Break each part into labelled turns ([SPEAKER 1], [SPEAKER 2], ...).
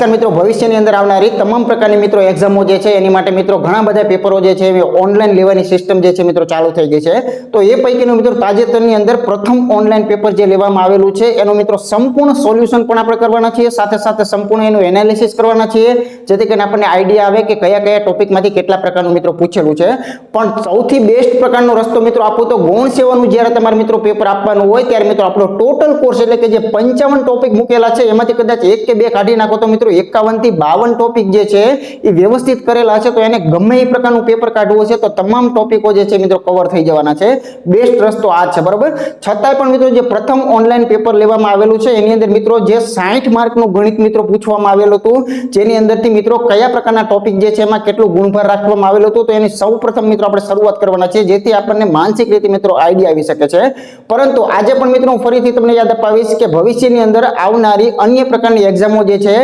[SPEAKER 1] નમસ્કાર મિત્રો, ભવિષ્યની અંદર આવનારી તમામ પ્રકારની મિત્રો એક્ઝામો જે છે, એની માટે મિત્રો ઘણા બધા પેપરો જે છે એ ઓનલાઈન લેવાની સિસ્ટમ જે છે મિત્રો ચાલુ થઈ ગઈ છે. તો એ પૈકીનું મિત્રો તાજેતરની અંદર પ્રથમ ઓનલાઈન પેપર જે લેવામાં આવેલું છે, એનું મિત્રો સંપૂર્ણ સોલ્યુશન પણ આપણે કરવાના છીએ, સાથે સાથે સંપૂર્ણ એનું એનાલિસિસ કરવાના છીએ, જેથી કરીને આપણને આઈડિયા આવે કે કયા કયા ટોપિકમાંથી કેટલા પ્રકારનું મિત્રો પૂછેલું છે. પણ સૌથી બેસ્ટ પ્રકારનો રસ્તો મિત્રો આપો તો ગૌણ સેવાનું જ્યારે તમારે મિત્રો પેપર આપવાનું હોય, ત્યારે મિત્રો આપણો ટોટલ કોર્સ એટલે કે જે પંચાવન ટોપિક મૂકેલા છે, એમાંથી કદાચ એક કે બે કાઢી નાખો તો મિત્રો એકાવનથી બાવન ટોપિક જે છે, એ વ્યવસ્થિત કરેલા છે, તો એને ગમે એ પ્રકારનું પેપર કાઢવું છે તો તમામ ટોપિકો જે છે મિત્રો કવર થઈ જવાના છે. બેસ્ટ રસ્તો આ છે, બરાબર? છતાંય પણ મિત્રો, જે પ્રથમ ઓનલાઈન પેપર લેવામાં આવેલું છે, એની અંદર મિત્રો, જે સાઠ માર્કનું ગણિત મિત્રો પૂછવામાં આવેલું હતું, જેની અંદરથી મિત્રો, કયા પ્રકારના ટોપિક જે છે, એમાં કેટલું ગુણભાર રાખવામાં આવેલું હતું, તો એની સૌ મિત્રો, આપણે શરૂઆત કરવાના છે, જેથી આપણને માનસિક રીતે મિત્રો આઈડિયા આવી શકે છે. પરંતુ આજે પણ મિત્રો ફરીથી તમને યાદ અપાવીશ કે ભવિષ્યની અંદર આવનારી અન્ય પ્રકારની એક્ઝામો જે છે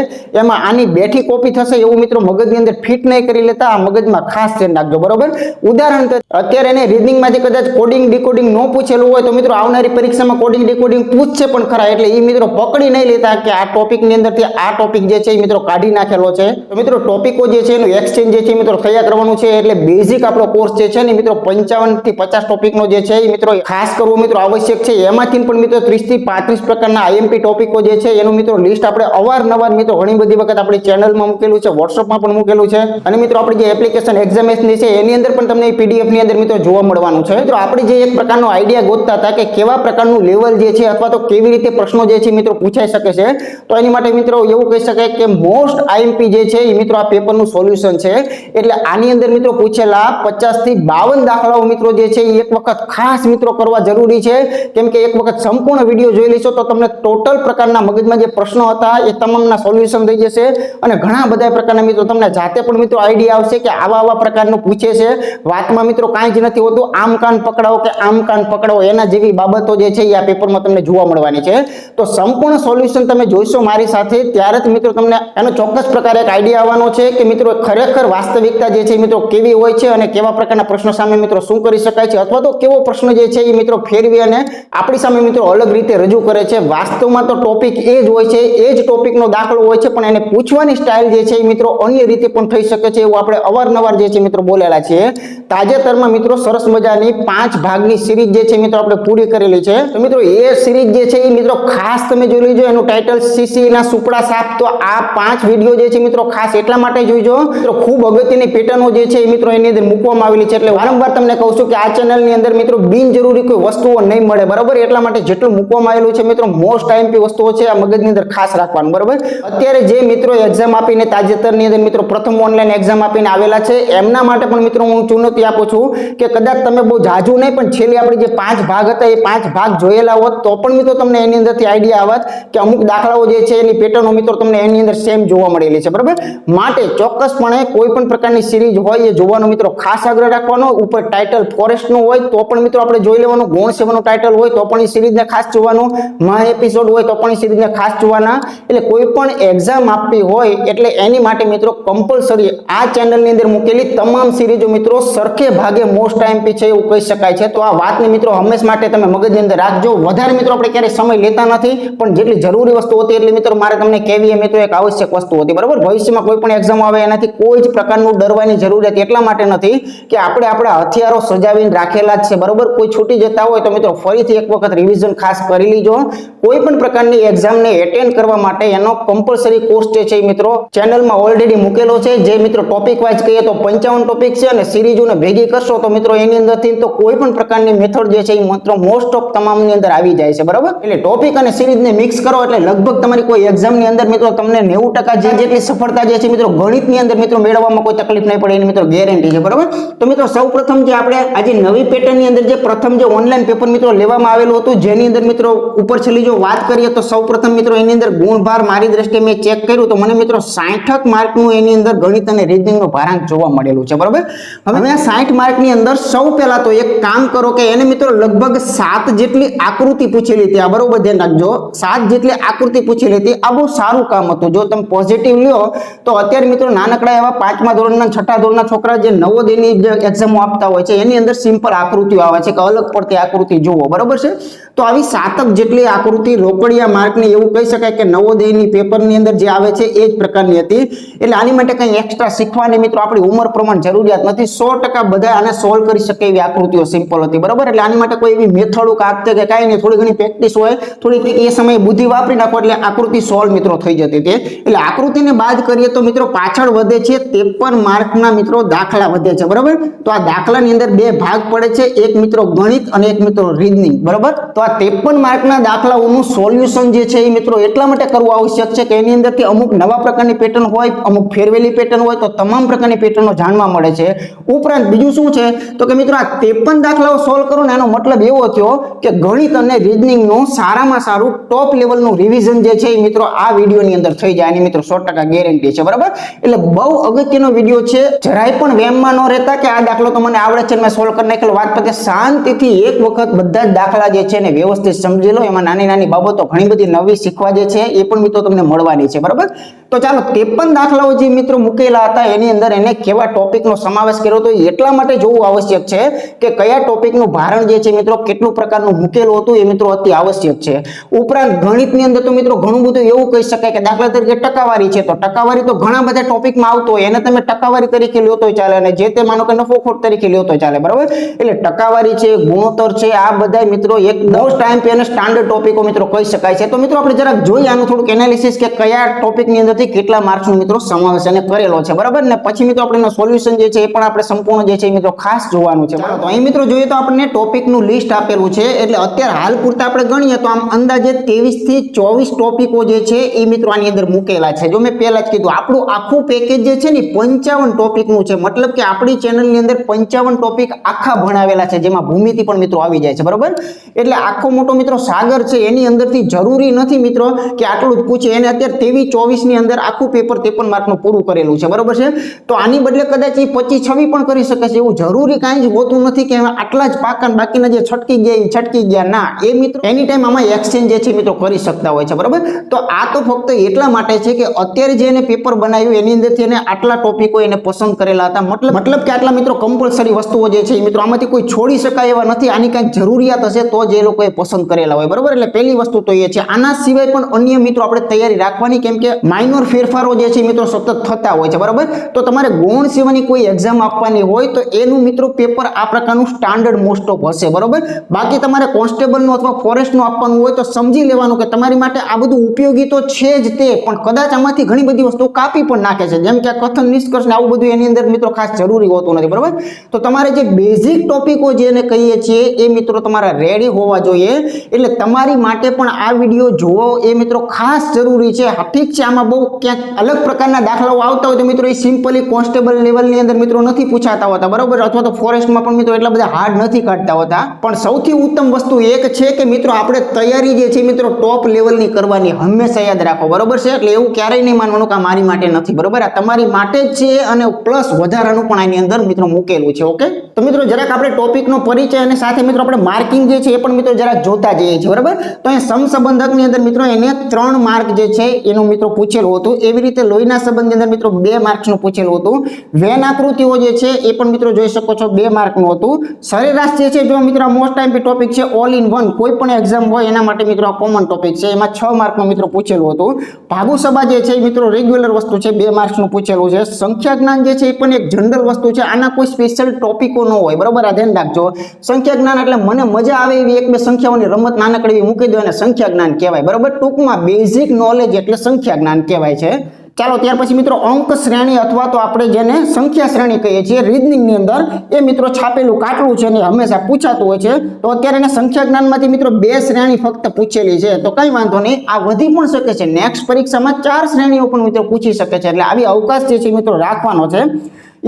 [SPEAKER 1] એમાં આની બેઠી કોપી થશે એવું મિત્રો મગજની અંદર ફિટ નહીં કરી લેતા આ મગજમાં ખાસ ધ્યાન રાખજો, બરોબર? ઉદાહરણ અત્યારે એને રીડિંગમાંથી કદાચ કોડિંગ ડીકોડિંગ ન પૂછેલું હોય તો મિત્રો આવનારી પરીક્ષામાં કોડિંગ ડીકોડિંગ પૂછશે પણ ખરા, એટલે એ મિત્રો પકડી નહીં લેતા કે આ ટોપિકની અંદરથી આ ટોપિક જે છે એ મિત્રો કાઢી નાખેલો છે. તો મિત્રો ટોપિકો જે છે એનું એક્સચેન્જ જે છે મિત્રો થયા કરવાનું છે, એટલે બેઝિક આપણો કોર્સ જે છે ને મિત્રો પંચાવનથી પચાસ ટોપિકનો જે છે એ મિત્રો ખાસ કરવો મિત્રો આવશ્યક છે. એમાંથી પણ મિત્રો ત્રીસથી પાંત્રીસ પ્રકારના આઈએમપી ટોપિકો જે છે એનું મિત્રો લિસ્ટ આપણે અવારનવાર મિત્રો ઘણી બધી વખત આપણી ચેનલમાં મૂકેલું છે વોટ્સઅપમાં પણ મૂકેલું છે. અને મિત્રો, આપણી જે એપ્લિકેશન એક્ઝામેશન છે, એની અંદર પણ તમને પીડીએફની અંદર મિત્રો જોવા મળવાનું છે. મિત્રો, આપણે જે એક પ્રકારનો આઈડિયા ગોતતા હતા કે કેવા પ્રકારનું લેવલ જે છે અથવા તો કેવી રીતે પ્રશ્નો જે છે મિત્રો પૂછાઈ શકે છે, તો એની માટે મિત્રો એવું કહી શકાય કે મોસ્ટ આઈએમપી જે છે એ મિત્રો આ પેપરનું સોલ્યુશન છે. એટલે આની અંદર મિત્રો પૂછેલા પચાસથી બાવન દાખલાઓ મિત્રો જે છે એ એક વખત ખાસ મિત્રો કરવા જરૂરી છે. કેમ કે એક વખત સંપૂર્ણ વીડિયો જોઈ લેશો તો તમને ટોટલ પ્રકારના મગજમાં જે પ્રશ્નો હતા એ તમામના સોલ્યુશન થઈ જશે. અને ઘણા બધા પ્રકારના મિત્રો તમને જાતે પણ મિત્રો આઈડિયા આવશે કે આવા આવા પ્રકારનું પૂછે છે. વાતમાં મિત્રો કાંઈ જ નથી હોતું. આમ કાન પકડાવો કે આમ કાન પકડાવો એના જેવી બાબતો જે છે એ આ પેપરમાં તમને જોવા મળવાની છે. તો સંપૂર્ણ સોલ્યુશન તમે જોઈશો મારી સાથે, ત્યારે જ મિત્રો તમને એનો ચોક્કસ પ્રકારે એક આઈડિયા આવવાનો છે કે મિત્રો ખરેખર વાસ્તવિકતા જે છે મિત્રો કેવી હોય છે અને કેવા પ્રકારના પ્રશ્નો સામે મિત્રો શું કરી શકાય છે અથવા તો કેવો પ્રશ્ન જે છે એ મિત્રો ફેરવી અને આપણી સામે મિત્રો અલગ રીતે રજૂ કરે છે. વાસ્તવમાં તો ટોપિક એ જ હોય છે, એ જ ટોપિકનો દાખલો હોય છે, પણ એને પૂછવાની સ્ટાઇલ જે છે એ મિત્રો અન્ય રીતે પણ થઈ શકે છે એવું આપણે અવારનવાર જે છે મિત્રો બોલેલા છીએ. તાજેતરમાં મિત્રો સરસ મજાની પાંચ ભાગની સિરીઝ જે છે મિત્રો આપણે પૂરી કરેલી છે. તો મિત્રો એ સિરીઝ જે છે એ મિત્રો ખાસ તમે જોઈ લેજો, એનું ટાઇટલ સીસી ના સુપડા સાપ. તો આ પાંચ વીડિયો જે છે મિત્રો ખાસ એટલા માટે જોઈજો. મિત્રો ખૂબ અગત્યની પેટર્નો જે છે એ મિત્રો એની અંદર મૂકવામાં આવેલી છે. એટલે વારંવાર તમને કહું છું કે આ ચેનલની અંદર મિત્રો બિનજરૂરી કોઈ વસ્તુઓ નહીં મળે. બરાબર? એટલા માટે જેટલું મૂકવામાં આવેલું છે મિત્રો મોસ્ટ આઈએમપી વસ્તુઓ છે, આ મગજની અંદર ખાસ રાખવાનું. બરાબર? અત્યારે જે મિત્રો એક્ઝામ આપીને તાજેતરની અંદર મિત્રો પ્રથમ ઓનલાઈન એક્ઝામ આપીને આવેલા છે, એમના માટે પણ મિત્રો હું ચુનૌતી આપું છું કે કદાચ તમે બહુ જાજુ નહીં, પણ છેલ્લે આપણે જે પાંચ ભાગ હતા, એ પાંચ ભાગ જોયેલા હોત, તો પણ મિત્રો તમને એની અંદરથી આઈડિયા આવત કે અમુક દાખલાઓ જે છે, એની પેટર્નો મિત્રો તમને એની અંદર સેમ જોવા મળેલી છે, બરાબર? માટે ચોક્કસપણે કોઈ પણ પ્રકારની સિરીઝ હોય, એ જોવાનો મિત્રો ખાસ આગ્રહ રાખવાનો. ઉપર ટાઇટલ ફોરેસ્ટનું હોય, તો પણ મિત્રો આપણે જોઈ લેવાનું. ગુણ સેવાનું ટાઇટલ હોય, તો પણ એ સિરીઝને ખાસ જોવાનું. મહા એપિસોડ હોય, તો પણ એ સિરીઝને ખાસ જોવાના. એટલે કોઈ પણ એક્ઝામ આપવી હોય એટલે એની માટે મિત્રો કમ્પલસરી આ ચેનલની અંદર મૂકેલી તમામ સિરીઝો મિત્રો સરખે ભાગે મોસ્ટ ટાઈમપી છે એવું કહી શકાય છે. તો આ વાતને મિત્રો હંમેશ માટે તમે મગજની અંદર રાખજો. વધારે મિત્રો આપણે ક્યારેય સમય લેતા નથી, પણ જેટલી જરૂરી વસ્તુ હતી એટલી મિત્રો મારે તમને કહેવી એ મિત્રો એક આવશ્યક વસ્તુ હતી. બરાબર? ભવિષ્યમાં કોઈ પણ એક્ઝામ આવે એનાથી કોઈ જ પ્રકારનું ડરવાની જરૂરિયાત એટલા માટે નથી કે આપણે આપણા હથિયારો સજાવીને રાખેલા જ છે. બરાબર? કોઈ છૂટી જતા હોય તો મિત્રો ફરીથી એક વખત રિવિઝન ખાસ કરી લીજો. કોઈ પણ પ્રકારની એક્ઝામને એટેન્ડ કરવા માટે એનો કમ્પલસરી કોર્સ જે છે મિત્રો ચેનલમાં ઓલરેડી મૂકેલો છે. જે મિત્રો ટોપિક વાઇઝ કહીએ તો પંચાવન ટોપિક છે અને સિરીઝોને ભેગી કરશો તો મિત્રો એની અંદરથી તો કોઈ પણ પ્રકારની મેથડ જે છે એ મિત્રો મોસ્ટ ઓફ તમામની અંદર આવી જાય છે. બરાબર? એટલે ટોપિક અને સિરીઝને મિક્સ કરો એટલે લગભગ તમારી કોઈ એક્ઝામની અંદર મિત્રો તમને નેવું ટકા જેટલી સફળતા જે છે મિત્રો ગણિતની અંદર મિત્રો મેળવવામાં કોઈ તકલીફ નહીં પડે એની મિત્રો ગેરંટી છે. બરાબર? તો મિત્રો સૌ પ્રથમ જે આપણે આજે નવી પેટર્નની અંદર જે પ્રથમ જે ઓનલાઈન પેપર મિત્રો લેવામાં આવેલું હતું, જેની અંદર મિત્રો ઉપર છેલ્લી જો વાત કરીએ તો સૌ પ્રથમ મિત્રો એની અંદર ગુણભાર મારી દ્રષ્ટિએ મેં ચેક કર્યું તો મને મિત્રો સાઠક માર્કનું એની અંદર ગણિત અને રીઝનિંગનો ભારાંક જોવા મળેલું છે, બરાબર? હવે આ સાઠ માર્કની અંદર સૌ પહેલા તો એક કામ કરો કે એને મિત્રો લગભગ સાત જેટલી આકૃતિ પૂછેલી હતી. આ બરોબર ધ્યાન રાખજો. સાત જેટલી આકૃતિ પૂછેલી હતી. આ બહુ સારું કામ હતું. જો તમે પોઝિટિવ લ્યો, તો અત્યારે મિત્રો નાનકડા એવા પાંચમા ધોરણના, છઠ્ઠા ધોરણના છોકરા જે નવોદયની જે એક્ઝામો આપતા હોય છે, એની અંદર સિમ્પલ આકૃતિઓ આવે છે કે અલગ પડતી આકૃતિ જુઓ, બરોબર છે? તો આવી સાતક જેટલી આકૃતિ રોકડિયા માર્કની એવું કહી શકાય કે નવોદયની પેપરની અંદર જે આવે છે એ જ પ્રકારની હતી. એટલે આની માટે કંઈ એક્સ્ટ્રા શીખવાની મિત્રો આપણી ઉંમર પ્રમાણે જરૂરિયાત નથી. સો બધા આને સોલ્વ કરી શકે એવી આકૃતિઓ સિમ્પલ હતી. બરાબર? એટલે આની માટે કોઈ એવી મેથડો કાપતે કે કાંઈ નહીં, થોડી ઘણી પ્રેક્ટિસ હોય થોડી એ સમયે બુદ્ધિ વાપરી નાખો એટલે આકૃતિ સોલ્વ મિત્રો થઈ જતી હતી. એટલે આકૃતિને બાદ કરીએ તો મિત્રો પાછળ વધે છે ત્રેપન માર્કના મિત્રો દાખલા વધે છે. બરાબર? તો આ દાખલાની અંદર બે ભાગ પડે છે. એક મિત્રો ગણિત અને એક મિત્રો રીઝનિંગ બરાબર? તો આ ત્રેપન માર્કના દાખલાઓનું સોલ્યુશન જે છે એ મિત્રો એટલા માટે કરવું આવશ્યક છે કે એની અંદરથી અમુક નવા પ્રકારની પેટર્ન હોય, અમુક ફેરવેલી પેટર્ન હોય, તો તમામ પ્રકારની પેટર્નો જાણવા મળે છે. ઉપરાંત બીજું શું છે? તો કે મિત્રો, આ ત્રેપન દાખલાઓ સોલ્વ કરો ને, એનો મતલબ એવો થયો કે ગણિત અને રીઝનિંગનું સારામાં સારું ટોપ લેવલનું રિવિઝન જે છે એ મિત્રો આ વિડીયોની અંદર થઈ જાય. એની મિત્રો સો ટકા ગેરંટી છે, બરાબર? એટલે બહુ અગત્યનો વીડિયો છે. જરાય પણ વેમમાં ન રહેતા કે આ દાખલો તો મને આવડે છે મેં સોલ્વ કરી નાખેલો વાત પતે શાંતિથી એક વખત બધા જ દાખલા જે છે ને વ્યવસ્થિત સમજી લો. એમાં નાની નાની બાબતો ઘણી બધી નવી શીખવા જે છે એ પણ મિત્રો તમને મળવાની છે બરાબર? તો ચાલો ત્રેપન દાખલાઓ જે મિત્રો મૂકેલા હતા, એની અંદર એને કેવા ટોપિકનો સમાવેશ કર્યો તો એટલા માટે જોવું આવશ્યક છે કે કયા ટોપિકનું ભારણ જે છે મિત્રો, કેટલું પ્રકારનું મૂકેલું હતું, એ મિત્રો અતિ આવશ્યક છે. ઉપરાંત ગણિતની અંદર તો મિત્રો ઘણું બધું એવું કહી શકાય કે દાખલા તરીકે ટકાવારી છે, તો ટકાવારી તો ઘણા બધા ટોપિકમાં આવતો હોય, એને તમે ટકાવારી તરીકે લ્યો તોય ચાલે અને જે તે માનો કે નફો ખોટ તરીકે લ્યો તો ચાલે, બરાબર? એટલે ટકાવારી છે, ગુણોત્તર છે, આ બધા મિત્રો એક મોસ્ટ ટાઈમ પે સ્ટાન્ડર્ડ ટોપિકો મિત્રો કહી શકાય છે. તો મિત્રો આપણે જરાક જોઈએ આનું થોડુંક એનાલિસિસ કે કયા ટોપિકની અંદરથી કેટલા માર્ક્સનો મિત્રો સમાવેશ એને કરેલો છે, બરાબર? ને પછી મિત્રો આપણે સોલ્યુશન જે છે એ પણ આપણે સંપૂર્ણ જે છે મિત્રો ખાસ જોવાનું છે. બરાબર તો અહીં મિત્રો જોઈએ તો આપણને ટોપિકનું લિસ્ટ આપેલું છે, એટલે અત્યારે હાલ પૂરતા આપણે ગણીએ તો આમ અંદાજે ત્રેવીસથી ચોવીસ ટોપિકો જે છે એ મિત્રો આની અંદર મૂકેલા છે. જો મેં પહેલા જ કીધું, આપણું આખું પેકેજ જે છે ને પંચાવન ટોપિકનું છે, મતલબ કે આપણી ચેનલની અંદર પંચાવન ટોપિક આખા ભણાવેલા છે, જેમાં ભૂમિતિ પણ મિત્રો આવી જાય છે, બરાબર? એટલે આખો મોટો મિત્રો સાગર છે, એની અંદરથી જરૂરી નથી મિત્રો કે આટલું જ પૂછે. એને અત્યારે ત્રેવીસ ચોવીસની અંદર આખું પેપર ત્રેપન માર્કનું પૂરું કરેલું છે. બરાબર છે? તો આની બદલે કદાચ એ પચીસ છવી પણ કરી શકે છે. એવું જરૂરી કાંઈ જ હોતું નથી કે આટલા જ પાકા બાકીના જે છટકી ગયા એ છટકી ગયા ના. એ મિત્રો એની ટાઈમ આમાં એક્સચેન્જ જે છે મિત્રો કરી શકતા હોય છે. બરાબર? તો આ તો ફક્ત એટલા માટે છે કે અત્યારે જે એને પેપર બનાવ્યું એની અંદરથી એને આટલા ટોપિકો એને પસંદ કરેલા હતા. મતલબ મતલબ કે આટલા મિત્રો કમ્પલસરી વસ્તુઓ જે છે એ મિત્રો આમાંથી કોઈ છોડી શકાય એવા નથી. આની કાંઈક જરૂરિયાત હશે તો જ એ લોકોએ પસંદ કરેલા હોય. બરાબર? એટલે પહેલી વસ્તુ તો એ છે. આના સિવાય પણ અન્ય મિત્રો આપણે તૈયારી રાખવાની, કેમ કે માઇનોર ફેરફારો જે છે મિત્રો સતત થતા હોય છે, બરાબર? તો તમારે ગૌણ સેવાની કોઈ એક્ઝામ આપવાની હોય તો એનું મિત્રો પેપર આ પ્રકારનું સ્ટાન્ડર્ડ મોસ્ટ ઓફ હશે, બરાબર? બાકી તમારે કોન્સ્ટેબલનું અથવા ફોરેસ્ટનું આપવાનું હોય તો સમજી લેવાનું કે તમારી માટે આ બધું ઉપયોગી તો છે જ તે, પણ કદાચ આમાંથી ઘણી બધી વસ્તુઓ કાપી પણ નાખે છે, જેમ કે આ કથન, નિષ્કર્ષ આવું બધું એની અંદર મિત્રો ખાસ જરૂરી હોતું નથી, બરાબર? તો તમારે જે બેઝિક ટોપિકો જેને કહીએ છીએ એ મિત્રો તમારા રેડી હોવા જોઈએ, એટલે તમારી માટે પણ આ વીડિયો જોવો એ મિત્રો ખાસ જરૂરી છે. ઠીક છે, આમાં બહુ ક્યાંક અલગ પ્રકારના દાખલાઓ આવતા હોય તો મિત્રો એ સિમ્પલી કોન્સ્ટેબલ લેવલની અંદર મિત્રો નથી પૂછાતા હોતા, બરાબર? અથવા તો ફોરેસ્ટમાં પણ મિત્રો એટલા બધા હાર્ડ નથી કાઢતા હોતા. પણ સૌથી ઉત્તમ વસ્તુ એક છે કે મિત્રો આપણે તૈયારી જે છે મિત્રો ટોપ લેવલની કરવાની હંમેશા યાદ રાખો, બરાબર છે? એટલે એવું ક્યારેય નહીં માનવાનું કે મારી માટે નથી, બરાબર? આ તમારી માટે જ છે અને પ્લસ વધારાનું પણ આની અંદર મિત્રો મૂકેલું છે ઓકે તો મિત્રો જરાક આપણે ટોપિકનો પરિચય અને સાથે મિત્રો આપણે માર્કિંગ જે છે એ પણ મિત્રો જરાક જોતા જઈએ છીએ, બરાબર? તો અહીંયા સમસંબંધકની અંદર મિત્રો એને ત્રણ માર્ક જે છે એનું મિત્રો પૂછેલું હતું. એવી રીતે લોહીના સંબંધની અંદર મિત્રો બે માર્ક્સનું પૂછેલું હતું. વેન આકૃતિઓ જે છે એ પણ મિત્રો જોઈ શકો છો, બે માર્કનું હતું. સરેરાશ જે છે, જો મિત્રો મોસ્ટ ટાઈમ ટોપિક છે ઓલ ઇન વન કોઈ પણ એક્ઝામ હોય એના માટે મિત્રો આ કોમન ટોપિક છે. એમાં છ માર્કનું મિત્રો પૂછેલું હતું. ભાગુ સભા જે છે મિત્રો રેગ્યુલર વસ્તુ છે, બે માર્ક્સનું પૂછેલું છે. સંખ્યા જ્ઞાન જે છે એ પણ એક જનરલ વસ્તુ છે. આના કોઈ સ્પેશિયલ ટોપિકો ન હોય. બરાબર? આ ધ્યાન રાખજો. સંખ્યા જ્ઞાન એટલે મને મજા આવે એવી એક બે સંખ્યાઓની રમત નાનકડી મૂકી દો અને સંખ્યા જ્ઞાન કહેવાય. બરોબર? ટૂંકમાં બેઝિક નોલેજ એટલે સંખ્યા જ્ઞાન કહેવાય. છે. ચાલો, ત્યાર પછી મિત્રો અંક શ્રેણી અથવા તો આપણે જેને સંખ્યા શ્રેણી કહીએ છીએ રીઝનિંગની અંદર એ મિત્રો છાપેલું કાટલું છે ને હંમેશા પૂછાતું હોય છે. તો અત્યારે એને સંખ્યા જ્ઞાનમાંથી મિત્રો બે શ્રેણી ફક્ત પૂછેલી છે. તો કંઈ વાંધો નહીં, આ વધી પણ શકે છે. નેક્સ્ટ પરીક્ષામાં ચાર શ્રેણીઓ પણ મિત્રો પૂછી શકે છે. એટલે આવી અવકાશ જે છે મિત્રો રાખવાનો છે.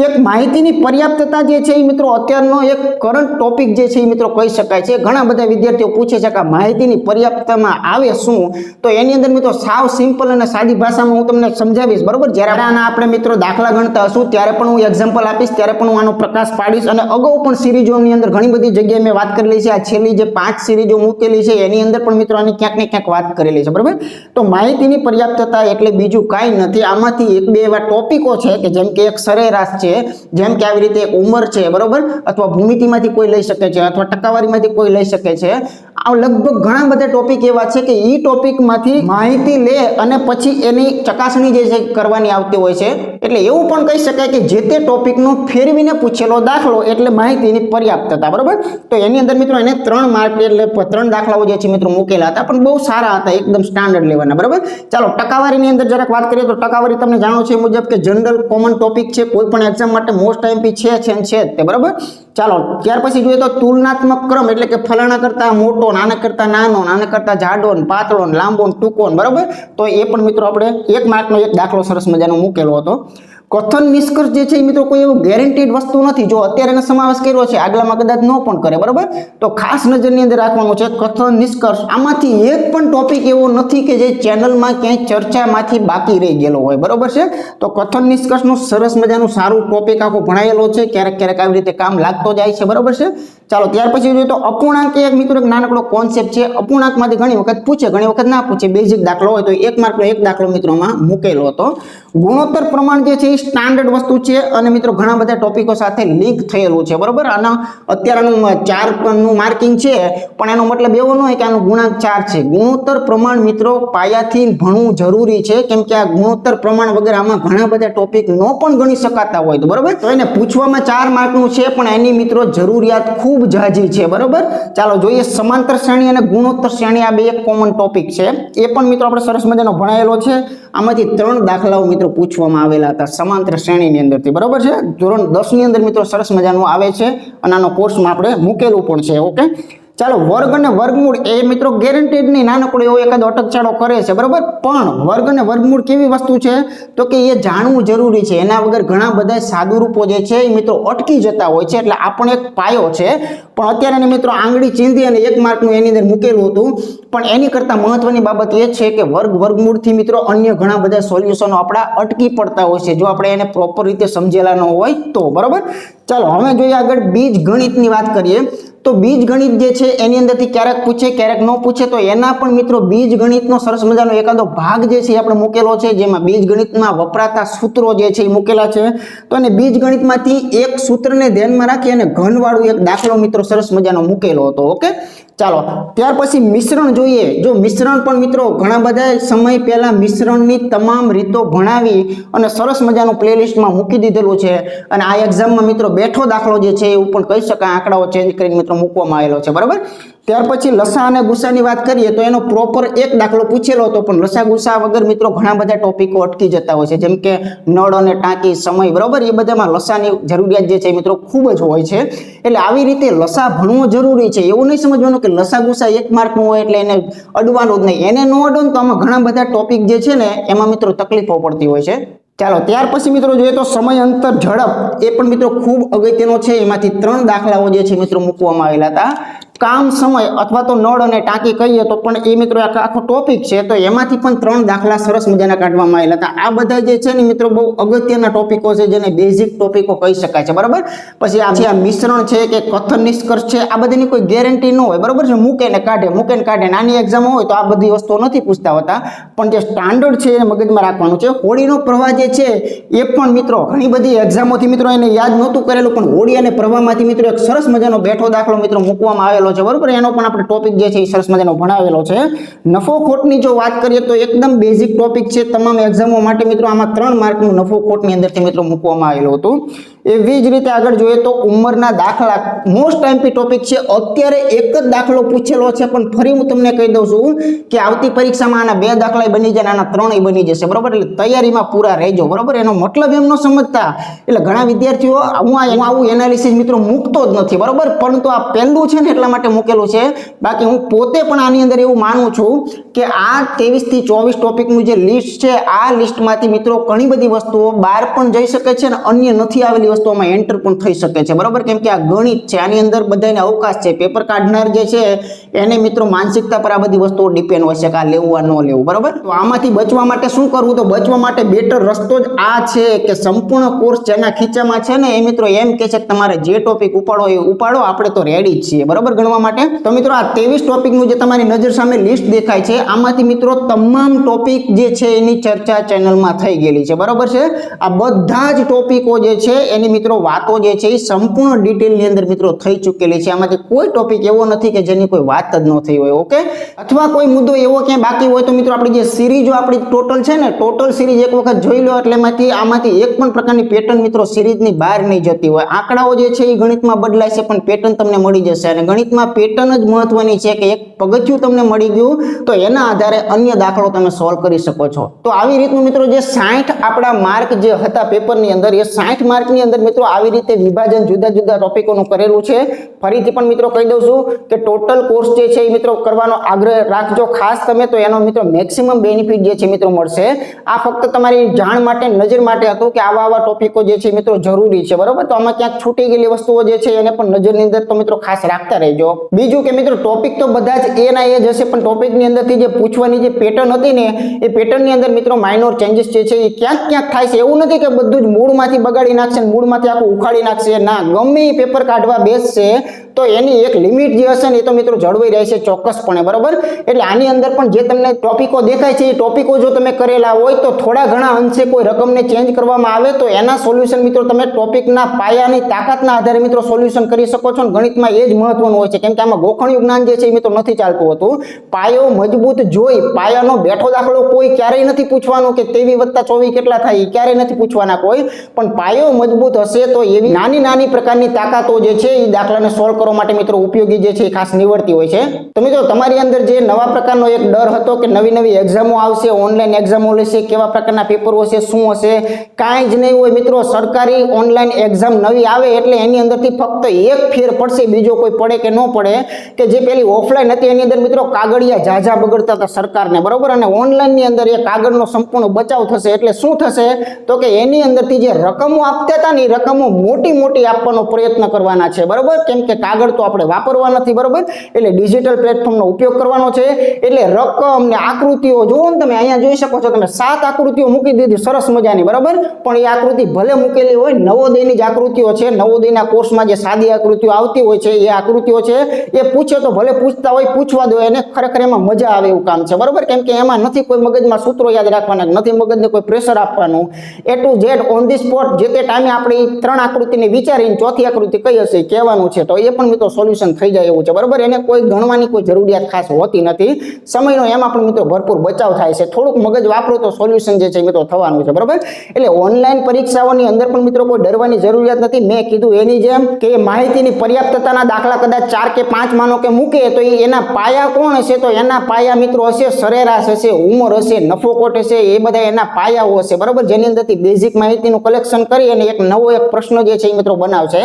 [SPEAKER 1] એક માહિતીની પર્યાપ્તતા જે છે એ મિત્રો અત્યારનો એક કરંટ ટોપિક જે છે એ મિત્રો કહી શકાય છે. ઘણા બધા વિદ્યાર્થીઓ પૂછે છે કે માહિતીની પર્યાપ્તતામાં આવે શું? તો એની અંદર મિત્રો સાવ સિમ્પલ અને સાદી ભાષામાં હું તમને સમજાવીશ, બરોબર? જ્યારે આના આપણે મિત્રો દાખલા ગણતા હશું, ત્યારે પણ હું એક્ઝામ્પલ આપીશ, ત્યારે પણ હું આનો પ્રકાશ પાડીશ અને અગાઉ પણ સિરીઝોની અંદર ઘણી બધી જગ્યાએ મેં વાત કરેલી છે. આ છેલ્લી જે પાંચ સિરીઝો મૂકેલી છે, એની અંદર પણ મિત્રો આની ક્યાંક ને ક્યાંક વાત કરેલી છે, બરોબર? તો માહિતીની પર્યાપ્તતા એટલે બીજું કાંઈ નથી. આમાંથી એક બે એવા ટોપિકો છે કે જેમ કે એક સરેરાશ છે. જેમ કે આવી રીતે ઉંમર છે, બરોબર? અથવા ભૂમિતિમાંથી કોઈ લઈ શકે છે, અથવા ટકાવારીમાંથી કોઈ લઈ શકે છે. આ લગભગ ઘણા બધા ટોપિક એવા છે કે એ ટોપિકમાંથી માહિતી લે અને પછી એની ચકાસણી જે છે કરવાની આવતી હોય છે. એટલે એવું પણ કહી શકાય કે જે તે ટોપિકનો ફેરવીને પૂછેલો દાખલો એટલે માહિતીની પર્યાપ્તતા, બરાબર? તો એની અંદર મિત્રો એને ત્રણ માર્ક એટલે ત્રણ દાખલાઓ જે છે મિત્રો મૂકેલા હતા, પણ બહુ સારા હતા, એકદમ સ્ટાન્ડર્ડ લેવાના, બરાબર? ચાલો, ટકાવારીની અંદર જરાક વાત કરીએ તો ટકાવારી તમને જાણો છે મુજબ કે જનરલ કોમન ટોપિક છે, કોઈ પણ એક્ઝામ માટે મોસ્ટ એમપી છે છે તે, બરાબર? ચાલો, ત્યાર પછી જોઈએ તો તુલનાત્મક ક્રમ એટલે કે ફલાણા કરતા મોટો નાના કરતા નાનો નાના કરતા જાડો ને પાતળો ને લાંબો ને ટૂંકો બરાબર? તો એ પણ મિત્રો આપણે એક માર્કનો એક દાખલો સરસ મજાનો મૂકેલો હતો. કથન નિષ્કર્ષ જે છે એ મિત્રો કોઈ એવું ગેરંટીડ વસ્તુ નથી. જો અત્યારે એનો સમાવેશ કર્યો છે, આગલામાં કદાચ ન પણ કરે, બરાબર? તો ખાસ નજરની અંદર રાખવાનું છે કથન નિષ્કર્ષ. આમાંથી એક પણ ટોપિક એવો નથી કે જે ચેનલમાં ક્યાંય ચર્ચામાંથી બાકી રહી ગયેલો હોય, બરાબર છે? તો કથન નિષ્કર્ષનું સરસ મજાનું સારું ટોપિક આખો ભણાયેલો છે. ક્યારેક ક્યારેક આવી રીતે કામ લાગતો જાય છે, બરાબર છે? ચાલો, ત્યાર પછી જોઈએ તો અપૂર્ણાંક એક મિત્રો, એક નાનકડો કોન્સેપ્ટ છે. અપૂર્ણાંકમાંથી ઘણી વખત પૂછે, ઘણી વખત ના પૂછે. બેઝિક દાખલો હોય તો એક માર્કનો એક દાખલો મિત્રોમાં મૂકેલો હતો. ગુણોત્તર પ્રમાણ જે છે એ સ્ટાન્ડર્ડ વસ્તુ છે અને મિત્રો ઘણા બધા ટોપિકો સાથે લિંક થયેલું છે, બરોબર? આના અત્યારનું ચારનું માર્કિંગ છે, પણ એનો મતલબ એવો ન હોય કે આનો ગુણાંક ચાર છે. ગુણોત્તર પ્રમાણ મિત્રો પાયાથી ભણવું જરૂરી છે, કેમ કે આ ગુણોત્તર પ્રમાણ વગર આમાં ઘણા બધા ટોપિક ન પણ ગણી શકાતા હોય, તો બરોબર? તો એને પૂછવામાં ચાર માર્કનું છે, પણ એની મિત્રો જરૂરિયાત ખૂબ જાજી છે, બરોબર? ચાલો જોઈએ સમાંતર શ્રેણી અને ગુણોત્તર શ્રેણી, આ બે એક કોમન ટોપિક છે. એ પણ મિત્રો આપણે સરસ મજાનો ભણાયેલો છે. આમાંથી ત્રણ દાખલાઓ મિત્રો પૂછવામાં આવેલા હતા સમાંતર શ્રેણીની અંદરથી, બરોબર છે? ધોરણ દસની અંદર મિત્રો સરસ મજાનું આવે છે અને આનો કોર્સમાં આપણે મૂકેલું પણ છે ઓકે ચાલો, વર્ગ અને વર્ગમૂળ, એ મિત્રો ગેરંટેડ નહીં નાનકડો એવો એકાદ અટકચાળો કરે છે, બરાબર? પણ વર્ગ અને વર્ગમૂળ કેવી વસ્તુ છે? તો કે એ જાણવું જરૂરી છે. એના વગર ઘણા બધા સાદુરૂપો જે છે, એ મિત્રો અટકી જતા હોય છે. એટલે આ પણ એક પાયો છે. પણ અત્યારે મિત્રો આંગળી ચીંધી અને એક માર્કનું એની અંદર મૂકેલું હતું. પણ એની કરતાં મહત્વની બાબત એ છે કે વર્ગ, વર્ગમૂળથી મિત્રો અન્ય ઘણા બધા સોલ્યુશનો આપણા અટકી પડતા હોય છે. જો આપણે એને પ્રોપર રીતે સમજેલા ન હોય તો, બરાબર? ચાલો, હવે જોઈએ આગળ બીજ ગણિતની વાત કરીએ. તો બીજ ગણિત જે છે, એની અંદરથી ક્યારેક પૂછે, ક્યારેક ન પૂછે, તો એના પણ મિત્રો બીજ ગણિતનો સરસ મજાનો એકાદો ભાગ જે છે આપણે મૂકેલો છે, જેમાં બીજ ગણિતમાં વપરાતા સૂત્રો જે છે એ મૂકેલા છે. તો અને બીજ ગણિતમાંથી એક સૂત્રને ધ્યાનમાં રાખી અને ઘનવાળું એક દાખલો મિત્રો સરસ મજાનો મૂકેલો હતો, ઓકે? ચાલો, ત્યાર પછી મિશ્રણ જોઈએ. જો મિશ્રણ પણ મિત્રો ઘણા બધા સમય પહેલા મિશ્રણની તમામ રીતો ભણાવી અને સરસ મજાનું પ્લેલિસ્ટમાં મૂકી દીધેલું છે. અને આ એક્ઝામમાં મિત્રો બેઠો દાખલો જે છે એવું પણ કહી શકાય, આંકડાઓ ચેન્જ કરીને મિત્રો મૂકવામાં આવેલો છે, બરાબર? ત્યાર પછી લસા અને ગુસ્સાની વાત કરીએ તો એનો પ્રોપર એક દાખલો પૂછેલો હતો, પણ લસા ગુસ્સા વગર મિત્રો ઘણા બધા ટોપિકો અટકી જતા હોય છે, જેમ કે નળ અને ટાંકી, સમય, બરાબર? એ બધામાં લસાની જરૂરિયાત જે છે મિત્રો ખૂબ જ હોય છે. એટલે આવી રીતે લસા ભણવો જરૂરી છે. એવું નહીં સમજવાનું કે લસા ગુસ્સા એક માર્કનું હોય એટલે એને અડવાનું જ નહીં. એને ન અડો તો આમાં ઘણા બધા ટોપિક જે છે ને, એમાં મિત્રો તકલીફો પડતી હોય છે. ચાલો ત્યાર પછી મિત્રો જોઈએ તો સમય, અંતર, ઝડપ એ પણ મિત્રો ખૂબ અગત્યનો છે. એમાંથી ત્રણ દાખલાઓ જે છે મિત્રો મૂકવામાં આવેલા હતા. કામ સમય અથવા તો નળ અને ટાંકી કહીએ તો પણ એ મિત્રો આખો ટોપિક છે. તો એમાંથી પણ ત્રણ દાખલા સરસ મજાના કાઢવામાં આવેલા હતા. આ બધા જે છે ને મિત્રો બહુ અગત્યના ટોપિકો છે જેને બેઝિક ટોપિકો કહી શકાય છે. બરાબર? પછી આ આ મિશ્રણ છે કે કથન નિષ્કર્ષ છે, આ બધાની કોઈ ગેરંટી ન હોય. બરાબર છે? મૂકે ને કાઢે, મૂકે ને કાઢે. નાની એક્ઝામ હોય તો આ બધી વસ્તુઓ નથી પૂછતા હોતા. પણ જે સ્ટાન્ડર્ડ છે એને મગજમાં રાખવાનું છે. હોળીનો પ્રવાહ જે છે એ પણ મિત્રો ઘણી બધી એક્ઝામોથી મિત્રો એને યાદ નહોતું કરેલું, પણ હોળી અને પ્રવાહમાંથી મિત્રો એક સરસ મજાનો બેઠો દાખલો મિત્રો મૂકવામાં આવેલો છે, બરાબર? એનો પણ આપણે ટોપિક જે છે એ સરસ મજાનો ભણાવેલો છે. નફો ખોટની જો વાત કરીએ તો એકદમ બેઝિક ટોપિક છે. તમામ એક્ઝામો માટે મિત્રો આમાં ત્રણ માર્કનું નફો ખોટની અંદરથી મિત્રો મૂકવામાં આવેલું હતું. એવી જ રીતે આગળ જોઈએ તો ઉંમરના દાખલા. મોસ્ટ એમપી ટોપિક છે. અત્યારે એક જ દાખલો પૂછેલો છે, પણ ફરી હું તમને કહી દઉં છું કે આવતી પરીક્ષામાં આના બે દાખલા બની જાય આના ત્રણેય બની જશે. બરોબર? એટલે તૈયારીમાં પૂરા રહેજો. બરોબર? એનો મતલબ એમ ન સમજતા. એટલે ઘણા વિદ્યાર્થીઓ, હું આ આવું એનાલિસિસ મિત્રો મૂકતો જ નથી. બરોબર? પરંતુ આ પહેલું છે ને એટલા માટે મૂકેલું છે. બાકી હું પોતે પણ આની અંદર એવું માનું છું કે આ ત્રેવીસથી ચોવીસ ટોપિકનું જે લિસ્ટ છે, આ લિસ્ટમાંથી મિત્રો ઘણી બધી વસ્તુઓ બહાર પણ જઈ શકે છે અને અન્ય નથી આવેલી વસ્તુઓમાં એન્ટર પણ થઈ શકે છે. બરાબર? કેમ કે આ ગણિત છે. આની અંદર બધાને અવકાશ છે. પેપર કાઢનાર જે છે, એને મિત્રો માનસિકતા પર આ બધી વસ્તુઓ ડિપેન્ડ હોય છે કે આ લેવું, આ ન લેવું. બરાબર? તો આમાંથી બચવા માટે શું કરવું? તો બચવા માટે બેટર રસ્તો જ આ છે કે સંપૂર્ણ કોર્સ જેના ખીચામાં છે ને, એ મિત્રો એમ કે છે કે તમારે જે ટોપિક ઉપાડો એ ઉપાડો. આપણે તો રેડી જ છીએ. બરાબર? ગણવા માટે? તો મિત્રો આ ત્રેવીસ ટોપિકનું જે તમારી નજર સામે લિસ્ટ દેખાય છે, આમાંથી મિત્રો તમામ ટોપિક જે છે એની ચર્ચા ચેનલમાં થઈ ગયેલી છે. બરાબર છે? આ બધા જ ટોપિકો જે છે, એની મિત્રો વાતો જે છે એ સંપૂર્ણ ડિટેલની અંદર મિત્રો થઈ ચૂકેલી છે. આમાંથી કોઈ ટોપિક એવો નથી કે જેની કોઈ વાત જ ન થઈ હોય ઓકે અથવા કોઈ મુદ્દો એવો ક્યાંય બાકી હોય તો મિત્રો આપણી જે સિરીઝો આપણી ટોટલ છે ને ટોટલ સિરીઝ એક વખત જોઈ લો એટલે એમાંથી આમાંથી એક પણ પ્રકારની પેટર્ન મિત્રો સિરીઝની બહાર નહીં જતી હોય. આંકડાઓ જે છે એ ગણિતમાં બદલાય પણ પેટર્ન તમને મળી જશે અને ગણિતમાં પેટર્ન જ મહત્વની છે કે એક પગથિયું તમને મળી ગયું તો એના આધારે અન્ય દાખલો તમે સોલ્વ કરી શકો છો. તો આવી રીતનું મિત્રો જે સાઠ આપણા માર્ક જે હતા પેપરની અંદર એ સાઠ માર્કની અંદર મિત્રો આવી રીતે વિભાજન જુદા જુદા ટોપિકોનું કરેલું છે. ફરીથી પણ મિત્રો કહી દઉં છું કે ટોટલ કોર્સ જે છે એ મિત્રો કરવાનો આગ્રહ રાખજો. ખાસ તમે તો એનો મિત્રો મેક્સિમમ બેનિફિટ જે છે મિત્રો મળશે. આ ફક્ત તમારી જાણ માટે નજર માટે હતું કે આવા આવા ટોપિકો જે છે મિત્રો જરૂરી છે. બરોબર? તો આમાં ક્યાંક છૂટી ગયેલી વસ્તુઓ જે છે એને પણ નજરની અંદર તો મિત્રો ખાસ રાખતા રહેજો. બીજું કે મિત્રો ટોપિક તો બધા જ એના એ જ હશે, પણ ટોપિકની અંદરથી જે પૂછવાની જે પેટર્ન હતી ને, એ પેટર્નની અંદર મિત્રો માઇનોર ચેન્જીસ જે છે એ ક્યાંક ક્યાંક થાય છે. એવું નથી કે બધું જ મૂળમાંથી બગાડી નાખશે મૂળમાંથી આખું ઉખાડી નાખશે. ના, ગમે પેપર કાઢવા બેસશે, તો એની એક લિમિટ જે હશે ને એ તો મિત્રો જળવાઈ રહેશે ચોક્કસપણે, બરાબર? એટલે આની અંદર પણ જે તમને ટોપિકો દેખાય છે એ ટોપિકો જો તમે કરેલા હોય તો થોડા ઘણા અંશે કોઈ રકમને ચેન્જ કરવામાં આવે, તો એના સોલ્યુશન મિત્રો તમે ટોપિકના પાયાની તાકાતના આધારે મિત્રો સોલ્યુશન કરી શકો છો અને ગણિતમાં એ જ મહત્વનું હોય છે. કેમ કે આમાં ગોખણ્યું જ્ઞાન જે છે એ મિત્રો નથી ચાલતું હતું. પાયો મજબૂત જોઈ પાયાનો બેઠો દાખલો કોઈ ક્યારેય નથી પૂછવાનો કે તેવી વત્તા ચોવી કેટલા થાય એ ક્યારેય નથી પૂછવાના કોઈ. પણ પાયો મજબૂત હશે તો એવી નાની નાની પ્રકારની તાકાતો જે છે એ દાખલાને સોલ્વ કરવા માટે મિત્રો ઉપયોગી જે છે એ ખાસ નીવડતી હોય છે. તો મિત્રો તમારી અંદર જે નવા પ્રકારનો એક ડર હતો કે નવી નવી એક્ઝામો આવશે ઓનલાઈન એક્ઝામો લેશે, કેવા પ્રકારના પેપરો હશે, શું હશે, કાંઈ જ નહીં હોય મિત્રો, સરકારી ઓનલાઈન એક્ઝામ નવી આવે એટલે એની અંદરથી ફક્ત એક ફેર પડશે, બીજો કોઈ પડે કે ન પડે, કે જે પેલી ઓફલાઈન હતી એની અંદર મિત્રો કાગળિયા ઝાઝા બગડતા હતા સરકારને, બરોબર? અને ઓનલાઈનની અંદર એ કાગળનો સંપૂર્ણ બચાવ થશે એટલે શું થશે? તો કે એની અંદરથી જે રકમો આપતા હતા ને રકમો મોટી મોટી આપવાનો પ્રયત્ન કરવાના છે. બરોબર? કેમ કે કાગળ તો આપણે વાપરવા નથી, બરોબર? એટલે ડિજિટલ પ્લેટફોર્મનો ઉપયોગ કરવાનો છે. એટલે રકમ ને આકૃતિઓ જુઓ તમે, અહીંયા જોઈ શકો છો, તમે સાત આકૃતિઓ મૂકી દીધી, સરસ મજાની, બરાબર? પણ એ આકૃતિ ભલે મૂકેલી હોય, નવોદયની જ આકૃતિઓ છે. નવોદયના કોર્સમાં જે સાદી આકૃતિઓ આવતી હોય છે, એ આકૃતિઓ છે. એ પૂછે તો ભલે પૂછતા હોય, પૂછવા દો, એને ખરેખર એમાં મજા આવે એવું કામ છે. બરાબર? કેમ કે એમાં નથી કોઈ મગજમાં સૂત્રો યાદ રાખવાના, નથી મગજને કોઈ પ્રેશર આપવાનું. A to Z on the spot જે તે ટાઈમે આપણે ઈ ત્રણ આકૃતિને વિચારીને ચોથી આકૃતિ કઈ હશે કહેવાનું છે. તો એ પણ મિત્રો સોલ્યુશન થઈ જાય એવું છે. બરાબર? એને કોઈ ગણવાની કોઈ જરૂરિયાત ખાસ હોતી નથી. સમયનો એમાં પણ મિત્રો ભરપૂર બચાવ થાય છે. થોડુંક મગજ વાપરો તો સોલ્યુશન જે છે મિત્રો થવાનું છે. બરાબર? એટલે ઓનલાઈન પરીક્ષાઓની અંદર પણ મિત્રો કોઈ ડરવાની જરૂરિયાત નથી. મેં કીધું એની જેમ કે માહિતીની પર્યાપ્તતાના દાખલા કદાચ ચાર કે પાંચ માનો કે મૂકે તો એના પાયા કોણ હશે? તો એના પાયા મિત્રો હશે, સરેરાશ હશે, ઉંમર હશે નફોકોટ હશે, એ બધા એના પાયાઓ હશે. બરાબર? જેની અંદરથી બેઝિક માહિતીનું કલેક્શન કરી અને એક નવો એક પ્રશ્ન જે છે એ મિત્રો બનાવશે.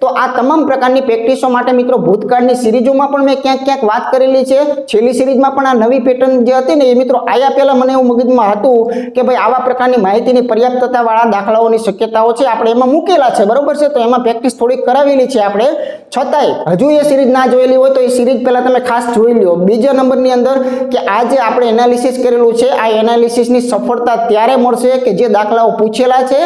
[SPEAKER 1] તો આ તમામ પ્રકારની પ્રેક્ટિસો માટે મિત્રો ભૂતકાળની સિરીઝોમાં પણ મેં ક્યાંક ક્યાંક વાત કરેલી છે. છેલ્લી સિરીઝમાં પણ આ નવી પેટર્ન જે હતી ને એ મિત્રો આયા પહેલાં મને એવું મગજમાં હતું કે ભાઈ આવા પ્રકારની માહિતીની પર્યાપ્તતાવાળા દાખલાઓની શક્યતાઓ છે, આપણે એમાં મૂકેલા છે. બરોબર છે? તો એમાં પ્રેક્ટિસ થોડીક કરાવેલી છે આપણે. છતાંય હજુ એ સિરીઝ ના જોયેલી હોય તો એ સિરીઝ પહેલાં તમે ખાસ જોઈ લો બીજા નંબરની અંદર કે આ જે આપણે એનાલિસિસ કરેલું છે. આ એનાલિસિસની સફળતા ત્યારે મળશે કે જે દાખલાઓ પૂછેલા છે.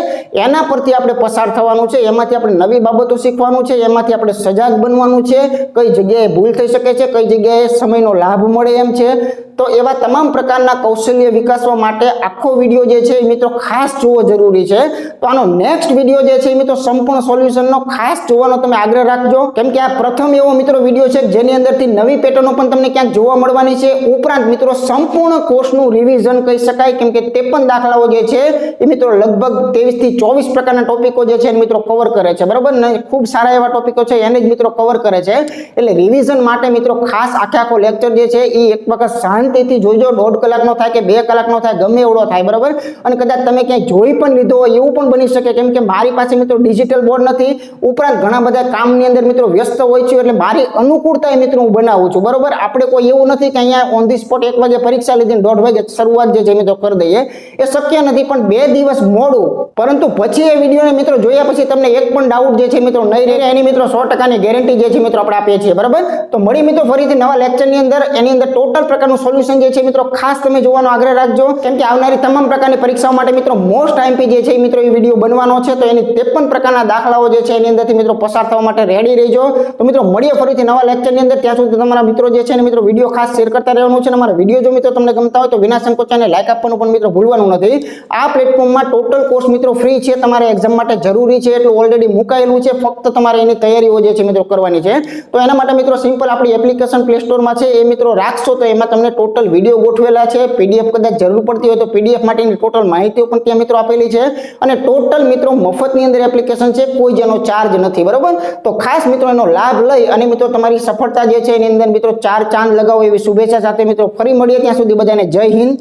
[SPEAKER 1] એના પરથી આપણે પસાર થવાનું છે, એમાંથી આપણે નવી બાબતો શીખવાનું છે, એમાંથી આપણે સજાગ બનવાનું છે, કઈ જગ્યાએ ભૂલ થઈ શકે છે, કઈ જગ્યાએ સમયનો લાભ મળે એમ છે. તો એવા તમામ પ્રકારના કૌશલ્ય વિકાસવા માટે આખો વીડિયો જે છે એ મિત્રો ખાસ જોવો જરૂરી છે. તો આનો નેક્સ્ટ વીડિયો જે છે એ મિત્રો સંપૂર્ણ સોલ્યુશનનો ખાસ જોવાનો તમે આગ્રહ રાખજો. કેમ કે આ પ્રથમ એવો મિત્રો વીડિયો છે, જેની અંદરથી નવી પેટર્નો પણ તમને ક્યાંક જોવા મળવાની છે. ઉપરાંત મિત્રો સંપૂર્ણ કોર્સનું રિવિઝન કહી શકાય, કેમ કે તે પણ દાખલાઓ જે છે એ મિત્રો લગભગ ત્રેવીસથી ચોવીસ પ્રકારના ટોપિકો જે છે મિત્રો કવર કરે છે, બરાબર ને? ખૂબ સારા એવા ટોપિકો છે, એને જ મિત્રો કવર કરે છે. એટલે રિવિઝન માટે મિત્રો ખાસ આખે આખો લેક્ચર જે છે એ એક વખત શાંતિથી જોઈજો દોઢ કલાકનો થાય કે બે કલાકનો થાય, ગમે એવડો થાય, બરાબર? અને કદાચ તમે ક્યાંય જોઈ પણ લીધો હોય, એવું પણ બની શકે. કેમ કે મારી પાસે મિત્રો ડિજિટલ બોર્ડ નથી. ઉપરાંત ઘણા બધા કામની અંદર મિત્રો વ્યસ્ત હોય છે, એટલે મારી અનુકૂળતા મિત્રો હું બનાવું છું, બરાબર? આપણે કોઈ એવું નથી કે અહીંયા ઓન ધી સ્પોટ એક વાગે પરીક્ષા લીધી દોઢ વાગે શરૂઆત જે છે મિત્રો કરી દઈએ. એ શક્ય નથી, પણ બે દિવસ મોડું. પરંતુ પછી એ વિડીયોને મિત્રો, જોયા પછી તમને એક પણ ડાઉટ જે છે મિત્રો, નહીં રહે એની મિત્રો, સો ટકાની ગેરંટી જે છે મિત્રો, આપણે આપીએ છીએ, બરાબર? તો મળી મિત્રો, ફરીથી નવા લેક્ચરની અંદર, એની અંદર ટોટલ પ્રકારનું સોલ્યુશન જે છે મિત્રો, ખાસ તમે જોવાનો આગ્રહ રાખજો. કેમ કે આવનારી તમામ પ્રકારની પરીક્ષાઓ માટે મિત્રો મોસ્ટ આઈમપી જે છે એ મિત્રો, એ વીડિયો બનવાનો છે. તો એની ત્રેપન પ્રકારના દાખલાઓ જે છે એની અંદરથી મિત્રો, પસાર થવા માટે રેડી રહેજો. તો મિત્રો, મળીએ ફરીથી નવા લેક્ચરની અંદર. ત્યાં સુધી તમારા મિત્રો જે છે ને મિત્રો વીડિયો ખાસ શેર કરતા રહેવાનું છે. અને અમારા વીડિયો જો મિત્રો તમને ગમતા હોય તો વિના સંકોચાને લાઇક આપવાનું પણ મિત્રો ભૂલવાનું નથી. આ પ્લેટફોર્મમાં ટોટલ કોર્સ મિત્રો ફ્રી છે. તમારે એક્ઝામ માટે જરૂરી છે એટલું ઓલરેડી મુકાયેલું છે. ફક્ત તમારે એની તૈયારીઓ જે છે મિત્રો કરવાની છે. તો એના માટે મિત્રો સિમ્પલ આપણી એપ્લિકેશન પ્લે સ્ટોરમાં છે. એ મિત્રો રાખશો તો એમાં તમને ટોટલ વીડિયો ગોઠવેલા છે. પીડીએફ કદાચ જરૂર પડતી હોય તો પીડીએફ માટેની ટોટલ માહિતીઓ પણ ત્યાં મિત્રો આપેલી છે. અને ટોટલ મિત્રો મફતની અંદર એપ્લિકેશન છે. કોઈ જેનો ચાર્જ નથી, બરાબર? તો ખાસ મિત્રો એનો લાભ લઈ અને મિત્રો તમારી સફળતા જે છે એની અંદર મિત્રો ચાર ચાંદ લગાવો એવી શુભેચ્છા સાથે મિત્રો ફરી મળીએ ત્યાં સુધી બધાને જય હિન્દ.